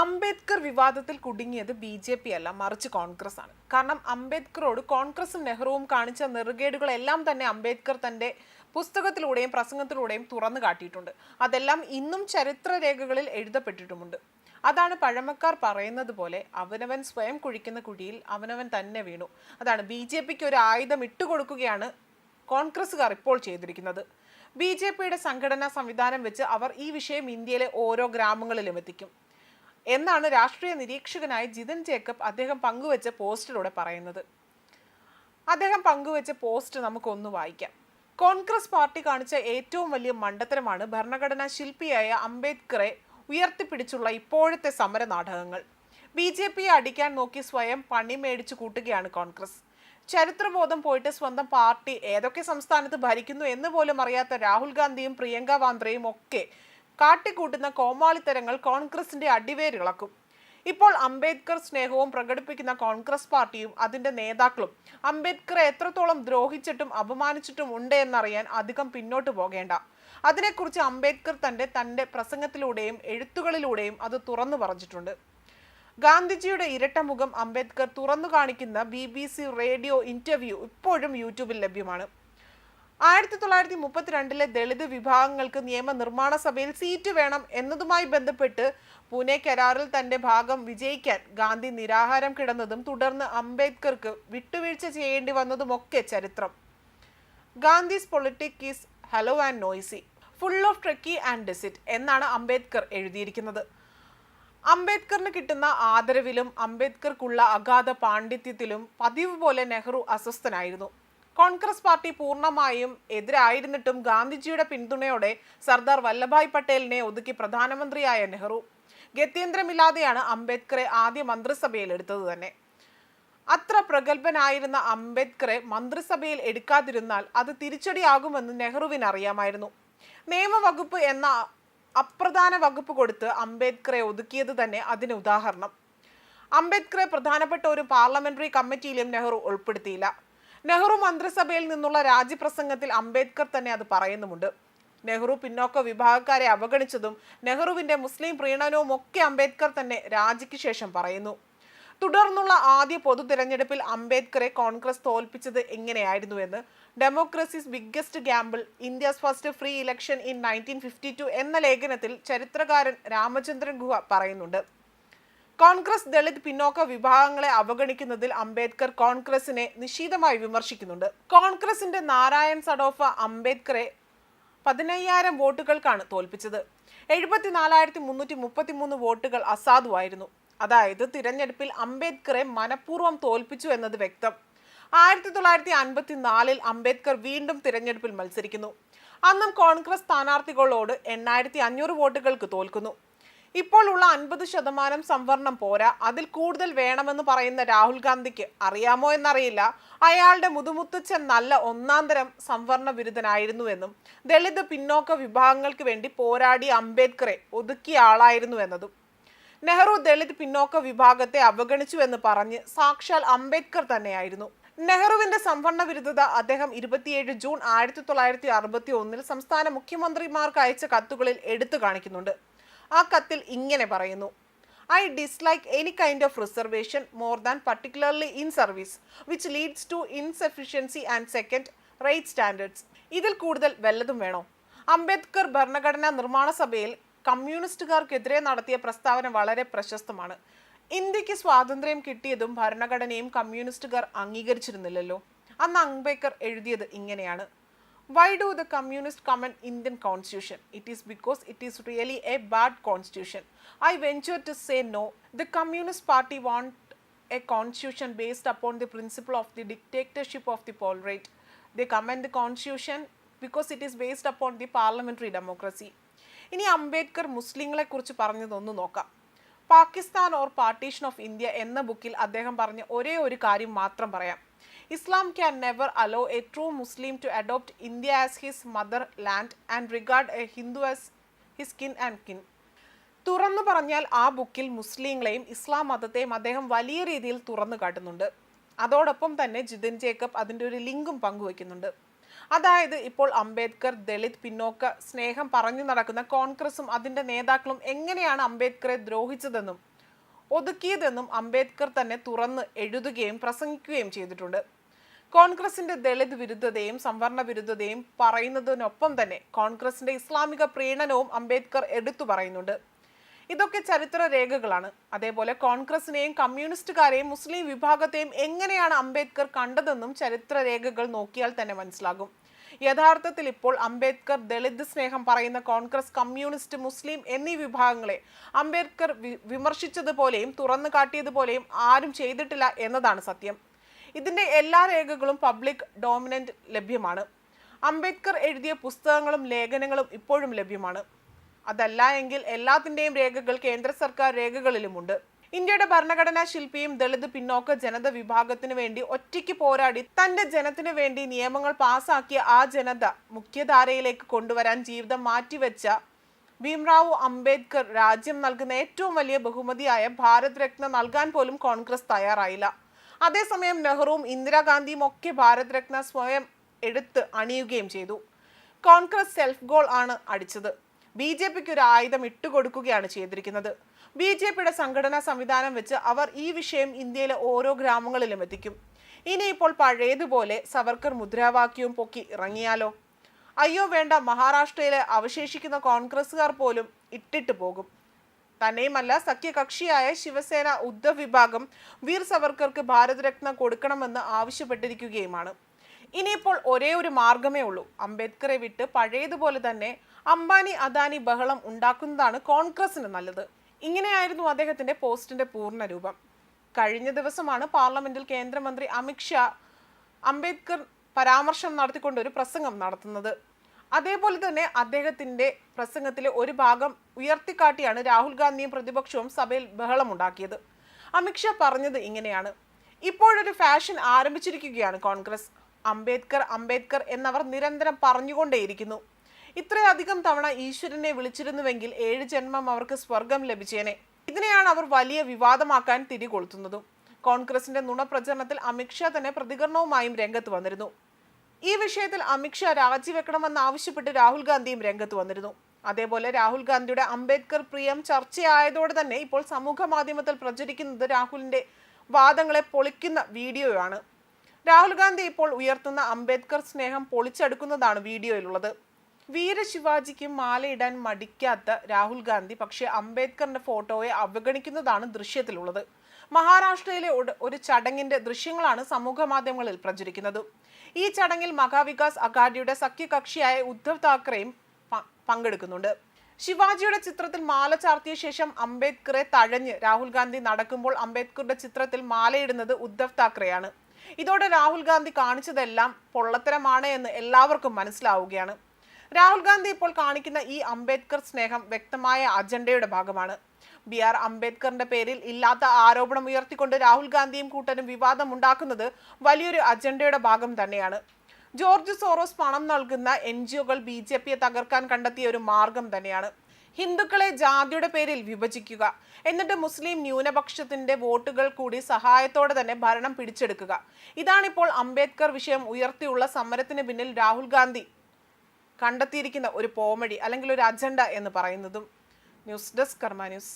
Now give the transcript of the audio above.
അംബേദ്കർ വിവാദത്തിൽ കുടുങ്ങിയത് B J P അല്ല മറിച്ച് കോൺഗ്രസ് ആണ്. കാരണം അംബേദ്കറോട് കോൺഗ്രസും നെഹ്റുവും കാണിച്ച നെറുകേടുകളെല്ലാം തന്നെ അംബേദ്കർ തന്റെ പുസ്തകത്തിലൂടെയും പ്രസംഗത്തിലൂടെയും തുറന്നു കാട്ടിയിട്ടുണ്ട്. അതെല്ലാം ഇന്നും ചരിത്രരേഖകളിൽ എഴുതപ്പെട്ടിട്ടുമുണ്ട്. അതാണ് പഴമക്കാർ പറയുന്നത് പോലെ അവനവൻ സ്വയം കുഴിക്കുന്ന കുഴിയിൽ അവനവൻ തന്നെ വീണു. അതാണ് ബി ജെ പിക്ക് ഒരു ആയുധം ഇട്ടുകൊടുക്കുകയാണ് കോൺഗ്രസ്സുകാർ ഇപ്പോൾ ചെയ്തിരിക്കുന്നത്. ബി ജെ പിയുടെ സംഘടനാ സംവിധാനം വെച്ച് അവർ ഈ വിഷയം ഇന്ത്യയിലെ ഓരോ ഗ്രാമങ്ങളിലും എത്തിക്കും. എന്നാണ് രാഷ്ട്രീയ നിരീക്ഷകനായ ജിതൻ ജേക്കബ് അദ്ദേഹം പങ്കുവച്ച പോസ്റ്റിലൂടെ പറയുന്നത്. അദ്ദേഹം പങ്കുവച്ച പോസ്റ്റ് നമുക്കൊന്ന് വായിക്കാം. കോൺഗ്രസ് പാർട്ടി കാണിച്ച ഏറ്റവും വലിയ മണ്ടത്തരമാണ് ഭരണഘടനാ ശില്പിയായ അംബേദ്കറെ ഉയർത്തിപ്പിടിച്ചുള്ള ഇപ്പോഴത്തെ സമര നാടകങ്ങൾ. ബി ജെ പിയെ അടിക്കാൻ നോക്കി സ്വയം പണി മേടിച്ചു കൂട്ടുകയാണ് കോൺഗ്രസ്. ചരിത്രബോധം പോയിട്ട് സ്വന്തം പാർട്ടി ഏതൊക്കെ സംസ്ഥാനത്ത് ഭരിക്കുന്നു എന്ന് പോലും അറിയാത്ത രാഹുൽ ഗാന്ധിയും പ്രിയങ്ക വാന്ദ്രയും ഒക്കെ കാട്ടിക്കൂട്ടുന്ന കോമാളിത്തരങ്ങൾ കോൺഗ്രസിന്റെ അടിവേരിളക്കും. ഇപ്പോൾ അംബേദ്കർ സ്നേഹവും പ്രകടിപ്പിക്കുന്ന കോൺഗ്രസ് പാർട്ടിയും അതിന്റെ നേതാക്കളും അംബേദ്കറെ എത്രത്തോളം ദ്രോഹിച്ചിട്ടും അപമാനിച്ചിട്ടും ഉണ്ട് എന്നറിയാൻ അധികം പിന്നോട്ട് പോകേണ്ട. അതിനെക്കുറിച്ച് അംബേദ്കർ തന്റെ തന്റെ പ്രസംഗത്തിലൂടെയും എഴുത്തുകളിലൂടെയും അത് തുറന്നു പറഞ്ഞിട്ടുണ്ട്. ഗാന്ധിജിയുടെ ഇരട്ട മുഖം അംബേദ്കർ തുറന്നു കാണിക്കുന്ന ബി റേഡിയോ ഇന്റർവ്യൂ ഇപ്പോഴും യൂട്യൂബിൽ ലഭ്യമാണ്. ആയിരത്തി തൊള്ളായിരത്തി മുപ്പത്തിരണ്ടിലെ ദളിത് വിഭാഗങ്ങൾക്ക് നിയമനിർമ്മാണ സഭയിൽ സീറ്റ് വേണം എന്നതുമായി ബന്ധപ്പെട്ട് പൂനെ കരാറിൽ തന്റെ ഭാഗം വിജയിക്കാൻ ഗാന്ധി നിരാഹാരം കിടന്നതും തുടർന്ന് അംബേദ്കർക്ക് വിട്ടുവീഴ്ച ചെയ്യേണ്ടി വന്നതുമൊക്കെ ചരിത്രം. Gandhi's politic is hollow and noisy full of tricky and deceit എന്നാണ് അംബേദ്കർ എഴുതിയിരിക്കുന്നത്. അംബേദ്കറിന് കിട്ടുന്ന ആദരവിലും അംബേദ്കർക്കുള്ള അഗാധ പാണ്ഡിത്യത്തിലും പതിവ് പോലെ നെഹ്റു അസ്വസ്ഥനായിരുന്നു. കോൺഗ്രസ് പാർട്ടി പൂർണമായും എതിരായിരുന്നിട്ടും ഗാന്ധിജിയുടെ പിന്തുണയോടെ സർദാർ വല്ലഭായ് പട്ടേലിനെ ഒതുക്കി പ്രധാനമന്ത്രിയായ നെഹ്റു ഗത്യന്തരമില്ലാതെയാണ് അംബേദ്കറെ ആദ്യ മന്ത്രിസഭയിൽ എടുത്തത് തന്നെ. അത്ര പ്രഗത്ഭനായിരുന്ന അംബേദ്കറെ മന്ത്രിസഭയിൽ എടുക്കാതിരുന്നാൽ അത് തിരിച്ചടിയാകുമെന്ന് നെഹ്റുവിന് അറിയാമായിരുന്നു നിയമവകുപ്പ് എന്ന അപ്രധാന വകുപ്പ് കൊടുത്ത് അംബേദ്കറെ ഒതുക്കിയത് തന്നെ അതിന് ഉദാഹരണം. അംബേദ്കറെ പ്രധാനപ്പെട്ട ഒരു പാർലമെന്ററി കമ്മിറ്റിയിലും നെഹ്റു ഉൾപ്പെടുത്തിയില്ല. നെഹ്റു മന്ത്രിസഭയിൽ നിന്നുള്ള രാജിപ്രസംഗത്തിൽ അംബേദ്കർ തന്നെ അത് പറയുന്നുമുണ്ട്. നെഹ്റു പിന്നോക്ക വിഭാഗക്കാരെ അവഗണിച്ചതും നെഹ്റുവിന്റെ മുസ്ലിം പ്രീണനവും ഒക്കെ അംബേദ്കർ തന്നെ രാജിക്ക് ശേഷം പറയുന്നു. തുടർന്നുള്ള ആദ്യ പൊതു തിരഞ്ഞെടുപ്പിൽ അംബേദ്കറെ കോൺഗ്രസ് തോൽപ്പിച്ചത് എങ്ങനെയായിരുന്നുവെന്ന് democracy's biggest gamble India's first free election in nineteen fifty two എന്ന ലേഖനത്തിൽ ചരിത്രകാരൻ രാമചന്ദ്രൻ ഗുഹ പറയുന്നുണ്ട്. കോൺഗ്രസ് ദളിത് പിന്നോക്ക വിഭാഗങ്ങളെ അവഗണിക്കുന്നതിൽ അംബേദ്കർ കോൺഗ്രസിനെ നിശീതമായി വിമർശിക്കുന്നുണ്ട്. കോൺഗ്രസിന്റെ നാരായൺ സഡോഫ അംബേദ്കറെ പതിനയ്യായിരം വോട്ടുകൾക്കാണ് തോൽപ്പിച്ചത്. എഴുപത്തിനാലായിരത്തി മുന്നൂറ്റി മുപ്പത്തി മൂന്ന് വോട്ടുകൾ അസാധുവായിരുന്നു. അതായത് തിരഞ്ഞെടുപ്പിൽ അംബേദ്കറെ മനഃപൂർവം തോൽപ്പിച്ചു എന്നത് വ്യക്തം. ആയിരത്തി തൊള്ളായിരത്തി അൻപത്തി നാലിൽ അംബേദ്കർ വീണ്ടും തിരഞ്ഞെടുപ്പിൽ മത്സരിക്കുന്നു. അന്നും കോൺഗ്രസ് സ്ഥാനാർത്ഥികളോട് എണ്ണായിരത്തി അഞ്ഞൂറ് വോട്ടുകൾക്ക് തോൽക്കുന്നു. ഇപ്പോൾ ഉള്ള അൻപത് ശതമാനം സംവരണം പോരാ. അതിൽ കൂടുതൽ വേണമെന്ന് പറയുന്ന രാഹുൽ ഗാന്ധിക്ക് അറിയാമോ എന്നറിയില്ല. അയാളുടെ മുതുമുത്തച്ഛൻ നല്ല ഒന്നാന്തരം സംവരണ ബിരുദനായിരുന്നുവെന്നും ദളിത് പിന്നോക്ക വിഭാഗങ്ങൾക്ക് വേണ്ടി പോരാടി അംബേദ്കറെ ഒതുക്കിയ ആളായിരുന്നു എന്നതും. നെഹ്റു ദളിത് പിന്നോക്ക വിഭാഗത്തെ അവഗണിച്ചുവെന്ന് പറഞ്ഞ് സാക്ഷാൽ അംബേദ്കർ തന്നെയായിരുന്നു. നെഹ്റുവിന്റെ സംവരണ വിരുദ്ധത അദ്ദേഹം ഇരുപത്തിയേഴ് ജൂൺ ആയിരത്തി തൊള്ളായിരത്തി അറുപത്തി ഒന്നിൽ സംസ്ഥാന മുഖ്യമന്ത്രിമാർക്ക് അയച്ച കത്തുകളിൽ എടുത്തു കാണിക്കുന്നുണ്ട്. ആ കത്തിൽ ഇങ്ങനെ പറയുന്നു. I dislike any kind of reservation more than particularly in service which leads to insufficiency and second rate standards ഇതിൽ കൂടുതൽ വല്ലതും വേണോ? അംബേദ്കർ ഭരണഘടനാ നിർമ്മാണ സഭയിൽ കമ്മ്യൂണിസ്റ്റുകാർക്കെതിരെ നടത്തിയ പ്രസ്താവന വളരെ പ്രശസ്തമാണ്. ഇന്ത്യയ്ക്ക് സ്വാതന്ത്ര്യം കിട്ടിയതും ഭരണഘടനയും കമ്മ്യൂണിസ്റ്റുകാർ അംഗീകരിച്ചിരുന്നില്ലല്ലോ. അന്ന് അംബേദ്കർ എഴുതിയത് ഇങ്ങനെയാണ്. Why do the communist comment Indian constitution it is because it is really a bad constitution I venture to say no the communist party want a constitution based upon the principle of the dictatorship of the proletariat the the constitution because it is based upon the parliamentary democracy ഇനി അംബേദ്കർ മുസ്ലിങ്ങളെക്കുറിച്ച് പറഞ്ഞതൊന്ന് നോക്കാം. Pakistan or partition of India എന്ന ബുക്കിൽ അദ്ദേഹം പറഞ്ഞ ഒരേ ഒരു കാര്യം മാത്രം പറയാം. Islam can never allow a true Muslim to adopt India as his motherland and regard a Hindu as his and kin തുറന്നു പറഞ്ഞാൽ ആ ബുക്കിൽ മുസ്ലിങ്ങളെയും ഇസ്ലാം മതത്തെയും അദ്ദേഹം വലിയ രീതിയിൽ തുറന്നു കാട്ടുന്നുണ്ട്. അതോടൊപ്പം തന്നെ ജിതിൻ ജേക്കബ് അതിന്റെ ഒരു ലിങ്കും പങ്കുവയ്ക്കുന്നുണ്ട്. അതായത് ഇപ്പോൾ അംബേദ്കർ ദളിത് പിന്നോക്ക സ്നേഹം പറഞ്ഞു നടക്കുന്ന കോൺഗ്രസും അതിന്റെ നേതാക്കളും എങ്ങനെയാണ് അംബേദ്കറെ ദ്രോഹിച്ചതെന്നും ഒതുക്കിയതെന്നും അംബേദ്കർ തന്നെ തുറന്ന് എഴുതുകയും പ്രസംഗിക്കുകയും ചെയ്തിട്ടുണ്ട്. കോൺഗ്രസിന്റെ ദളിത് വിരുദ്ധതയും സംവരണ വിരുദ്ധതയും പറയുന്നതിനൊപ്പം തന്നെ കോൺഗ്രസിന്റെ ഇസ്ലാമിക പ്രീണനവും അംബേദ്കർ എടുത്തു പറയുന്നുണ്ട്. ഇതൊക്കെ ചരിത്ര രേഖകളാണ്. അതേപോലെ കോൺഗ്രസിനെയും കമ്മ്യൂണിസ്റ്റുകാരെയും മുസ്ലിം വിഭാഗത്തെയും എങ്ങനെയാണ് അംബേദ്കർ കണ്ടതെന്നും ചരിത്ര രേഖകൾ നോക്കിയാൽ തന്നെ മനസ്സിലാകും. യഥാർത്ഥത്തിൽ ഇപ്പോൾ അംബേദ്കർ ദളിത് സ്നേഹം പറയുന്ന കോൺഗ്രസ് കമ്മ്യൂണിസ്റ്റ് മുസ്ലിം എന്നീ വിഭാഗങ്ങളെ അംബേദ്കർ വിമർശിച്ചതുപോലെയും തുറന്നു കാട്ടിയതുപോലെയും ആരും ചെയ്തിട്ടില്ല എന്നതാണ് സത്യം. ഇതിന്റെ എല്ലാ രേഖകളും പബ്ലിക് ഡോമിനന്റ് ലഭ്യമാണ്. അംബേദ്കർ എഴുതിയ പുസ്തകങ്ങളും ലേഖനങ്ങളും ഇപ്പോഴും ലഭ്യമാണ്. അതല്ല എങ്കിൽ എല്ലാത്തിന്റെയും രേഖകൾ കേന്ദ്ര സർക്കാർ രേഖകളിലുമുണ്ട്. ഇന്ത്യയുടെ ഭരണഘടനാ ശില്പിയും ദളിത് പിന്നോക്ക ജനത വിഭാഗത്തിനു വേണ്ടി ഒറ്റയ്ക്ക് പോരാടി തന്റെ ജനത്തിനു വേണ്ടി നിയമങ്ങൾ പാസാക്കിയ ആ ജനത മുഖ്യധാരയിലേക്ക് കൊണ്ടുവരാൻ ജീവിതം മാറ്റിവെച്ച ഭീംറാവു അംബേദ്കർ രാജ്യം നൽകുന്ന ഏറ്റവും വലിയ ബഹുമതിയായ ഭാരത് രത്ന നൽകാൻ പോലും കോൺഗ്രസ് തയ്യാറായില്ല. അതേസമയം നെഹ്റുവും ഇന്ദിരാഗാന്ധിയും ഒക്കെ ഭാരത് രത്ന സ്വയം എടുത്ത് അണിയുകയും ചെയ്തു. കോൺഗ്രസ് സെൽഫ് ഗോൾ ആണ് അടിച്ചത്. ബി ജെ പിക്ക് ഒരു ആയുധം ഇട്ടുകൊടുക്കുകയാണ് ചെയ്തിരിക്കുന്നത്. ബി ജെ പിയുടെ സംഘടനാ സംവിധാനം വെച്ച് അവർ ഈ വിഷയം ഇന്ത്യയിലെ ഓരോ ഗ്രാമങ്ങളിലും എത്തിക്കും. ഇനിയിപ്പോൾ പഴയതുപോലെ സവർക്കർ മുദ്രാവാക്യവും പൊക്കി ഇറങ്ങിയാലോ? അയ്യോ വേണ്ട. മഹാരാഷ്ട്രയിലെ അവശേഷിക്കുന്ന കോൺഗ്രസ്സുകാർ പോലും ഇട്ടിട്ട് പോകും. തന്നെയുമല്ല സഖ്യകക്ഷിയായ ശിവസേന ഉദ്ധവ് വിഭാഗം വീർ സവർക്കർക്ക് ഭാരത് രത്ന കൊടുക്കണമെന്ന് ആവശ്യപ്പെട്ടിരിക്കുകയുമാണ്. ഇനിയിപ്പോൾ ഒരേ ഒരു മാർഗമേ ഉള്ളൂ. അംബേദ്കറെ വിട്ട് പഴയതുപോലെ തന്നെ അംബാനി അദാനി ബഹളം ഉണ്ടാക്കുന്നതാണ് കോൺഗ്രസിന് നല്ലത്. ഇങ്ങനെയായിരുന്നു അദ്ദേഹത്തിന്റെ പോസ്റ്റിന്റെ പൂർണ രൂപം. കഴിഞ്ഞ ദിവസമാണ് പാർലമെന്റിൽ കേന്ദ്രമന്ത്രി അമിത്ഷാ അംബേദ്കർ പരാമർശം നടത്തിക്കൊണ്ട് ഒരു പ്രസംഗം നടത്തുന്നത്. അതേപോലെ തന്നെ അദ്ദേഹത്തിന്റെ പ്രസംഗത്തിലെ ഒരു ഭാഗം ഉയർത്തിക്കാട്ടിയാണ് രാഹുൽ ഗാന്ധിയും പ്രതിപക്ഷവും സഭയിൽ ബഹളമുണ്ടാക്കിയത്. അമിത്ഷാ പറഞ്ഞത് ഇങ്ങനെയാണ് ഇപ്പോഴൊരു ഫാഷൻ ആരംഭിച്ചിരിക്കുകയാണ് കോൺഗ്രസ്. അംബേദ്കർ അംബേദ്കർ എന്നവർ നിരന്തരം പറഞ്ഞുകൊണ്ടേയിരിക്കുന്നു. ഇത്രയധികം തവണ ഈശ്വരനെ വിളിച്ചിരുന്നുവെങ്കിൽ ഏഴ് ജന്മം അവർക്ക് സ്വർഗം ലഭിച്ചേനെ. ഇതിനെയാണ് അവർ വലിയ വിവാദമാക്കാൻ തിരികൊളുത്തുന്നതും. കോൺഗ്രസിന്റെ നുണപ്രചരണത്തിൽ അമിത്ഷാ തന്നെ പ്രതികരണവുമായും രംഗത്ത് വന്നിരുന്നു. ഈ വിഷയത്തിൽ അമിത്ഷാ രാജിവെക്കണമെന്ന് ആവശ്യപ്പെട്ട് രാഹുൽ ഗാന്ധിയും രംഗത്ത് വന്നിരുന്നു. അതേപോലെ രാഹുൽ ഗാന്ധിയുടെ അംബേദ്കർ പ്രിയം ചർച്ചയായതോടെ തന്നെ ഇപ്പോൾ സമൂഹ മാധ്യമത്തിൽ പ്രചരിക്കുന്നത് രാഹുലിന്റെ വാദങ്ങളെ പൊളിക്കുന്ന വീഡിയോയാണ്. രാഹുൽ ഗാന്ധി ഇപ്പോൾ ഉയർത്തുന്ന അംബേദ്കർ സ്നേഹം പൊളിച്ചെടുക്കുന്നതാണ് വീഡിയോയിലുള്ളത്. വീര ശിവാജിക്ക് മാലയിടാൻ മടിക്കാത്ത രാഹുൽ ഗാന്ധി പക്ഷേ അംബേദ്കറിന്റെ ഫോട്ടോയെ അവഗണിക്കുന്നതാണ് ദൃശ്യത്തിലുള്ളത്. മഹാരാഷ്ട്രയിലെ ഒരു- ചടങ്ങിന്റെ ദൃശ്യങ്ങളാണ് സമൂഹ മാധ്യമങ്ങളിൽ പ്രചരിക്കുന്നത്. ഈ ചടങ്ങിൽ മഹാവികാസ് അഘാഡിയുടെ സഖ്യകക്ഷിയായ ഉദ്ധവ് താക്കറെയും പങ്കെടുക്കുന്നുണ്ട്. ശിവാജിയുടെ ചിത്രത്തിൽ മാല ചാർത്തിയ ശേഷം അംബേദ്കറെ തഴഞ്ഞ് രാഹുൽ ഗാന്ധി നടക്കുമ്പോൾ അംബേദ്കറുടെ ചിത്രത്തിൽ മാലയിടുന്നത് ഉദ്ധവ് താക്കറെയാണ്. ഇതോടെ രാഹുൽ ഗാന്ധി കാണിച്ചതെല്ലാം പൊള്ളത്തരമാണ് എന്ന് എല്ലാവർക്കും മനസ്സിലാവുകയാണ്. രാഹുൽ ഗാന്ധി ഇപ്പോൾ കാണിക്കുന്ന ഈ അംബേദ്കർ സ്നേഹം വ്യക്തമായ അജണ്ടയുടെ ഭാഗമാണ്. ബി ആർ അംബേദ്കറിന്റെ പേരിൽ ഇല്ലാത്ത ആരോപണം ഉയർത്തിക്കൊണ്ട് രാഹുൽ ഗാന്ധിയും കൂട്ടരും വിവാദം ഉണ്ടാക്കുന്നത് വലിയൊരു അജണ്ടയുടെ ഭാഗം തന്നെയാണ്. ജോർജ് സോറോസ് പണം നൽകുന്ന എൻ ജി ഒകൾ ബി ജെ പിയെ തകർക്കാൻ കണ്ടെത്തിയ ഒരു മാർഗം തന്നെയാണ്. ഹിന്ദുക്കളെ ജാതിയുടെ പേരിൽ വിഭജിക്കുക എന്നിട്ട് മുസ്ലിം ന്യൂനപക്ഷത്തിന്റെ വോട്ടുകൾ കൂടി സഹായത്തോടെ തന്നെ ഭരണം പിടിച്ചെടുക്കുക. ഇതാണിപ്പോൾ അംബേദ്കർ വിഷയം ഉയർത്തിയുള്ള സമരത്തിന് പിന്നിൽ രാഹുൽ ഗാന്ധി കണ്ടെത്തിയിരിക്കുന്ന ഒരു പോമഴി അല്ലെങ്കിൽ ഒരു അജണ്ട എന്ന് പറയുന്നതും ന്യൂസ് ഡെസ്ക് കർമ്മ ന്യൂസ്.